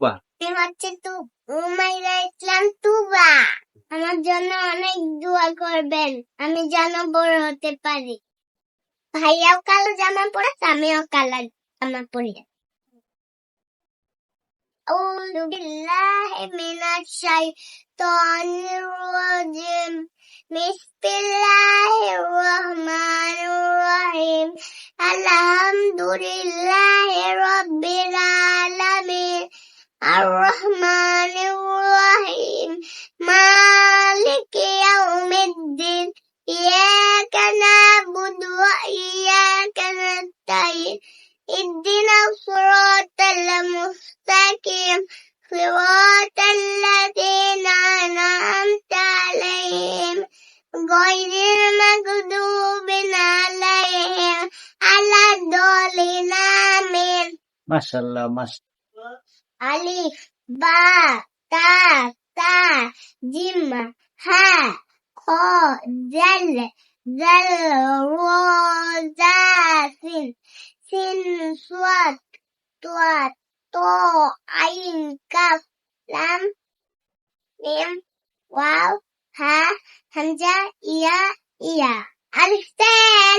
বাহ আমি হচ্ছে তু উমাইরা ইসলাম তুবা আমার জন্য অনেক দোয়া করবেন আমি যেন বড় হতে পারি ভাইয়াও কালো জামা পরেছে আমিও কালো জামা পরি أعوذ بالله من الشيطان الرجيم بسم الله الرحمن الرحيم الحمد لله رب العالمين الرحمن الرحيم مالك يوم الدين إياك نعبد وإياك نستعين اهدنا الصراط المستقيم صراط الذين أنعمت عليهم غير المغضوب عليهم على الضالين آمين ما شاء الله ما شاء الله ألف باء تاء تاء جيم ها خا دل ذل رو زا سين سين صاد طاد طو عين كاف لام ميم واو ها همزة يا يا ألف تاء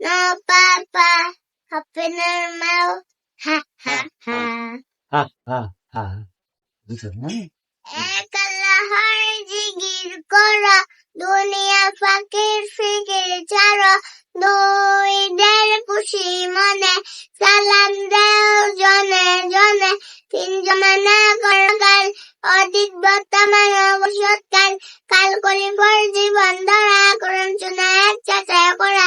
no papa, hop in her mouth, ha ha ha. হা হা হা বুঝছ না এক জিগির করা দুনিয়া ফাকির ফিকির ছাড়া দুই খুশি মনে সালাম দেও জনে জনে তিন জমানা করকাল অধিক বর্তমান অবসৎকাল কাল করি পর জীবন ধরা করুন শোনা এক চাচায় করা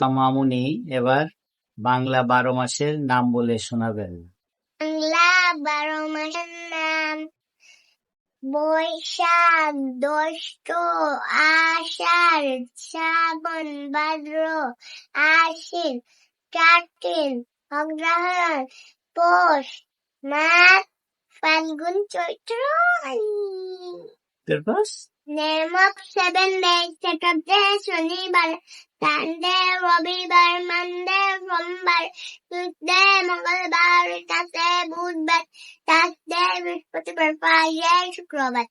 মামুনি এবার বাংলা বারো মাসের নাম বলে শোনাবেন। বাংলা বারো মাসের নাম বৈশাখ জ্যৈষ্ঠ আষাঢ় শ্রাবণ ভাদ্র আশ্বিন কার্তিক অগ্রহায়ণ পৌষ মাঘ ফাল্গুন চৈত্র। তারপর নির্মক সেভেন ডেজ সেটাতে শনিবার সানডে রবিবার মানডে সোমবার টুসডে মঙ্গলবার তাতে বুধবার থার্সডে বৃহস্পতিবার ফ্রাইডে শুক্রবার